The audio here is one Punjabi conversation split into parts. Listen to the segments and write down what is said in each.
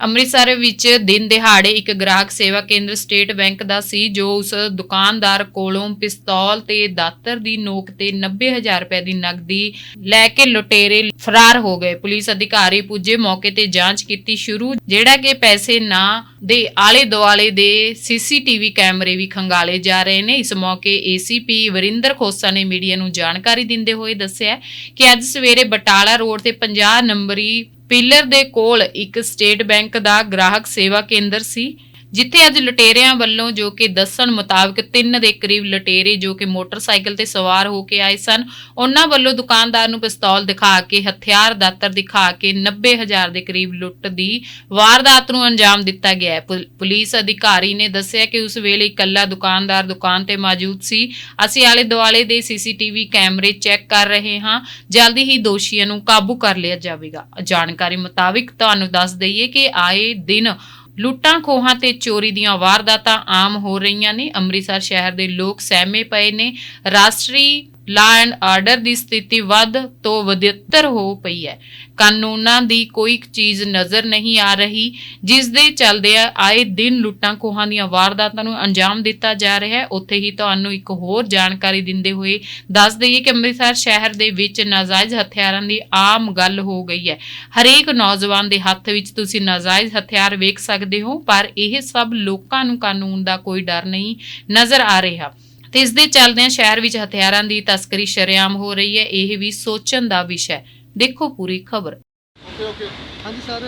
ਅੰਮ੍ਰਿਤਸਰ ਵਿੱਚ ਦਿਨ ਦਿਹਾੜੇ ਇੱਕ ਗ੍ਰਾਹਕ ਸੇਵਾ ਕੇਂਦਰ ਸਟੇਟ ਬੈਂਕ ਦਾ ਸੀ, ਜੋ ਉਸ ਦੁਕਾਨਦਾਰ ਕੋਲੋਂ ਪਿਸਤੌਲ ਤੇ ਦਾਤਰ ਦੀ ਨੋਕ ਤੇ 90000 ਰੁਪਏ ਦੀ ਨਕਦੀ ਲੈ ਕੇ ਲੁਟੇਰੇ ਫਰਾਰ ਹੋ ਗਏ। ਪੁਲਿਸ ਅਧਿਕਾਰੀ ਪੁੱਜੇ ਮੌਕੇ ਤੇ ਜਾਂਚ ਕੀਤੀ ਸ਼ੁਰੂ, ਜਿਹੜਾ ਕਿ ਪੈਸੇ ਨਾ ਦੇ ਆਲੇ ਦੁਆਲੇ ਦੇ ਸੀਸੀਟੀਵੀ ਕੈਮਰੇ ਵੀ ਖੰਗਾਲੇ ਜਾ ਰਹੇ ਨੇ। ਇਸ ਮੌਕੇ ਏਸੀਪੀ ਵਰਿੰਦਰ ਖੋਸਾ ਨੇ ਮੀਡੀਆ ਨੂੰ ਜਾਣਕਾਰੀ ਦਿੰਦੇ ਹੋਏ ਦੱਸਿਆ ਕਿ ਅੱਜ ਸਵੇਰੇ ਬਟਾਲਾ ਰੋਡ ਤੇ 50 ਨੰਬਰੀ ਪਿਲਰ ਦੇ ਕੋਲ ਇੱਕ ਸਟੇਟ ਬੈਂਕ ਦਾ ਗ੍ਰਾਹਕ ਸੇਵਾ ਕੇਂਦਰ ਸੀ। ਜਿੱਥੇ ਅੱਜ ਲੁਟੇਰਿਆਂ ਵੱਲੋਂ ਜੋ ਕਿ ਦੱਸਣ ਮੁਤਾਬਕ ਤਿੰਨ ਦੇ ਕਰੀਬ ਲੁਟੇਰੇ ਜੋ ਕਿ ਮੋਟਰਸਾਈਕਲ ਤੇ ਸਵਾਰ ਹੋ ਕੇ ਆਏ ਸਨ, ਉਹਨਾਂ ਵੱਲੋਂ ਦੁਕਾਨਦਾਰ ਨੂੰ ਪਿਸਤੌਲ ਦਿਖਾ ਕੇ, ਹਥਿਆਰ ਦਾਤਰ ਦਿਖਾ ਕੇ 90000 ਦੇ ਕਰੀਬ ਲੁੱਟ ਦੀ ਵਾਰਦਾਤ ਨੂੰ ਅੰਜਾਮ ਦਿੱਤਾ ਗਿਆ ਹੈ। ਪੁਲਿਸ ਅਧਿਕਾਰੀ ਨੇ ਦੱਸਿਆ ਕਿ ਉਸ ਵੇਲੇ ਇਕੱਲਾ ਦੁਕਾਨਦਾਰ ਦੁਕਾਨ ਤੇ ਮੌਜੂਦ ਸੀ। ਅਸੀਂ ਆਲੇ ਦੁਆਲੇ ਦੇ ਸੀਸੀਟੀਵੀ ਕੈਮਰੇ ਚੈੱਕ ਕਰ ਰਹੇ ਹਾਂ। ਜਲਦੀ ਹੀ ਦੋਸ਼ੀਆਂ ਨੂੰ ਕਾਬੂ ਕਰ ਲਿਆ ਜਾਵੇਗਾ। ਜਾਣਕਾਰੀ ਮੁਤਾਬਿਕ ਤੁਹਾਨੂੰ ਦੱਸ ਦਈਏ ਕਿ ਆਏ ਦਿਨ ਲੁੱਟਾਂ ਖੋਹਾਂ ਤੇ ਚੋਰੀ ਦੀਆਂ ਵਾਰਦਾਤਾਂ ਆਮ ਹੋ ਰਹੀਆਂ ਨੇ। ਅੰਮ੍ਰਿਤਸਰ ਸ਼ਹਿਰ ਦੇ ਲੋਕ ਸਹਿਮੇ ਪਏ ਨੇ। ਰਾਸ਼ਟਰੀ ਲਾ ਐਂਡ ਆਰਡਰ ਦੀ ਸਥਿਤੀ ਵੱਧ ਤੋਂ ਵਧੇਤਰ ਹੋ ਪਈ ਹੈ। ਕਾਨੂੰਨਾਂ ਦੀ ਕੋਈ ਚੀਜ਼ ਨਜ਼ਰ ਨਹੀਂ ਆ ਰਹੀ, ਜਿਸ ਦੇ ਚੱਲਦੇ ਆਏ ਦਿਨ ਲੁੱਟਾਂ ਖੋਹਾਂ ਦੀਆਂ ਵਾਰਦਾਤਾਂ ਨੂੰ ਅੰਜਾਮ ਦਿੱਤਾ ਜਾ ਰਿਹਾ ਹੈ। ਉੱਥੇ ਹੀ ਤੁਹਾਨੂੰ ਇੱਕ ਹੋਰ ਜਾਣਕਾਰੀ ਦਿੰਦੇ ਹੋਏ ਦੱਸ ਦਈਏ ਕਿ ਅੰਮ੍ਰਿਤਸਰ ਸ਼ਹਿਰ ਦੇ ਵਿੱਚ ਨਾਜਾਇਜ਼ ਹਥਿਆਰਾਂ ਦੀ ਆਮ ਗੱਲ ਹੋ ਗਈ ਹੈ। ਹਰੇਕ ਨੌਜਵਾਨ ਦੇ ਹੱਥ ਵਿੱਚ ਤੁਸੀਂ ਨਾਜਾਇਜ਼ ਹਥਿਆਰ ਵੇਖ ਸਕਦੇ ਹੋ, ਪਰ ਇਹ ਸਭ ਲੋਕਾਂ ਨੂੰ ਕਾਨੂੰਨ ਦਾ ਕੋਈ ਡਰ ਨਹੀਂ ਨਜ਼ਰ ਆ ਰਿਹਾ। ਤੇ ਇਸ ਦੇ ਚੱਲਦਿਆਂ ਸ਼ਹਿਰ ਵਿੱਚ ਹਥਿਆਰਾਂ ਦੀ ਤਸਕਰੀ ਸ਼ਰੇਆਮ ਹੋ ਰਹੀ ਹੈ। ਇਹ ਵੀ ਸੋਚਣ ਦਾ ਵਿਸ਼ਾ ਹੈ। ਦੇਖੋ ਪੂਰੀ ਖਬਰ। Okay okay. ਹਾਂਜੀ ਸਰ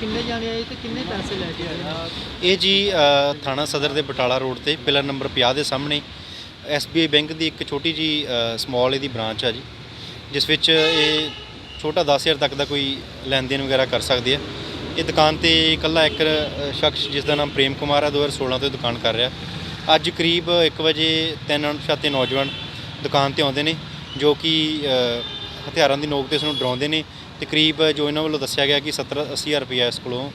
ਕਿੰਨੇ ਜਾਣੇ ਆਏ ਤੇ ਕਿੰਨੇ ਪੈਸੇ ਲੈ ਕੇ ਆਏ? ਇਹ ਜੀ ਅ, ਥਾਣਾ ਸਦਰ ਦੇ ਬਟਾਲਾ ਰੋਡ ਤੇ ਪਿਲਰ ਨੰਬਰ 50 ਦੇ ਸਾਹਮਣੇ SBI ਬੈਂਕ ਦੀ ਇੱਕ ਛੋਟੀ ਜੀ ਸਮਾਲ ਇਹਦੀ ਬ੍ਰਾਂਚ ਆ ਜੀ ਜਿਸ ਵਿੱਚ ਇਹ ਛੋਟਾ 10000 ਤੱਕ ਦਾ ਕੋਈ ਲੈਣ ਦੇਣ ਵਗੈਰਾ ਕਰ ਸਕਦੇ ਆ ਇਹ ਦੁਕਾਨ ਤੇ ਇਕੱਲਾ ਇੱਕ ਅ, ਸ਼ਖਸ ਜਿਸ ਦਾ ਨਾਮ ਪ੍ਰੇਮ ਕੁਮਾਰ ਹੈ 2016 ਤੋਂ ਇਹ ਦੁਕਾਨ ਕਰ ਰਿਹਾ। ਅੱਜ ਕਰੀਬ 1 ਵਜੇ ਤਿੰਨ ਅਣਪਛਾਤੇ ਨੌਜਵਾਨ ਦੁਕਾਨ ਤੇ ਆਉਂਦੇ ਨੇ ਜੋ ਕਿ ਹਥਿਆਰਾਂ ਦੀ ਨੋਕ ਤੇ ਇਸ ਨੂੰ ਡਰਾਉਂਦੇ ਨੇ ਤੇ ਕਰੀਬ ਜੋ ਇਹਨਾਂ ਵੱਲੋਂ ਦੱਸਿਆ ਗਿਆ ਕਿ 70 80000 ਰੁਪਏ ਇਸ ਕੋਲੋਂ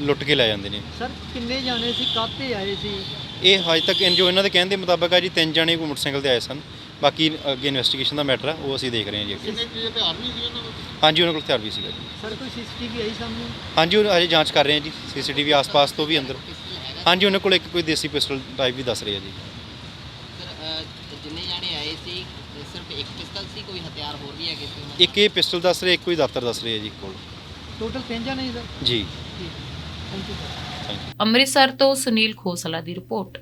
ਲੁੱਟ ਕੇ ਲੈ ਜਾਂਦੇ ਨੇ। ਸਰ ਕਿੰਨੇ ਜਾਣੇ ਸੀ? ਕਾਹਤੇ ਆਏ ਸੀ? ਇਹ ਹਜੇ ਤੱਕ ਜੋ ਇਹਨਾਂ ਦੇ ਕਹਿਣ ਦੇ ਮੁਤਾਬਕ ਆ ਜੀ ਤਿੰਨ ਜਣੇ ਕੋਈ ਮੋਟਰਸਾਈਕਲ ਤੇ ਆਏ ਸਨ। ਬਾਕੀ ਅੱਗੇ ਇਨਵੈਸਟੀਗੇਸ਼ਨ ਦਾ ਮੈਟਰ ਆ ਉਹ ਅਸੀਂ ਦੇਖ ਰਹੇ ਹਾਂ ਜੀ ਅੱਗੇ। ਹਥਿਆਰ ਵੀ ਸੀ ਉਹਨਾਂ ਹਾਂਜੀ ਉਹਨਾਂ ਕੋਲ ਹਥਿਆਰ ਵੀ ਸੀਗਾ ਜੀ। ਸਰ ਕੋਈ ਸੀਸੀਟੀਵੀ ਆਈ ਸਾਹਮਣੇ? ਹਾਂਜੀ ਉਹ ਅਜੇ ਜਾਂਚ ਕਰ ਰਹੇ ਹਾਂ ਜੀ ਸੀਸੀਟੀਵੀ ਆਸ-ਪਾਸ ਤੋਂ ਵੀ ਅੰਦਰ। ਹਾਂਜੀ ਉਹਨਾਂ ਕੋਲ ਇੱਕ ਕੋਈ ਦੇਸੀ ਪਿਸਟਲ ਟਾਈਪ ਵੀ ਦੱਸ ਰਹੇ ਆ ਜੀ। ਸਰ ਜਿੰਨੇ ਜਾਣੇ ਆਏ ਸੀ ਸਿਰਫ ਇੱਕ ਪਿਸਤਲ ਸੀ ਕੋਈ ਹਥਿਆਰ ਹੋਰ ਵੀ ਹੈਗੇ ਸੀ ਉਹਨਾਂ ਇੱਕ ਇਹ ਪਿਸਟਲ ਦੱਸ ਰਹੇ ਇੱਕ ਕੋਈ ਦਾਤਰ ਦੱਸ ਰਹੇ ਆ ਜੀ ਕੋਲ। ਟੋਟਲ ਤਿੰਨ ਜਾਣੇ ਸੀ ਸਰ? ਜੀ। Thank you sir thank you Amritsar ਤੋਂ ਸੁਨੀਲ ਖੋਸਲਾ ਦੀ ਰਿਪੋਰਟ।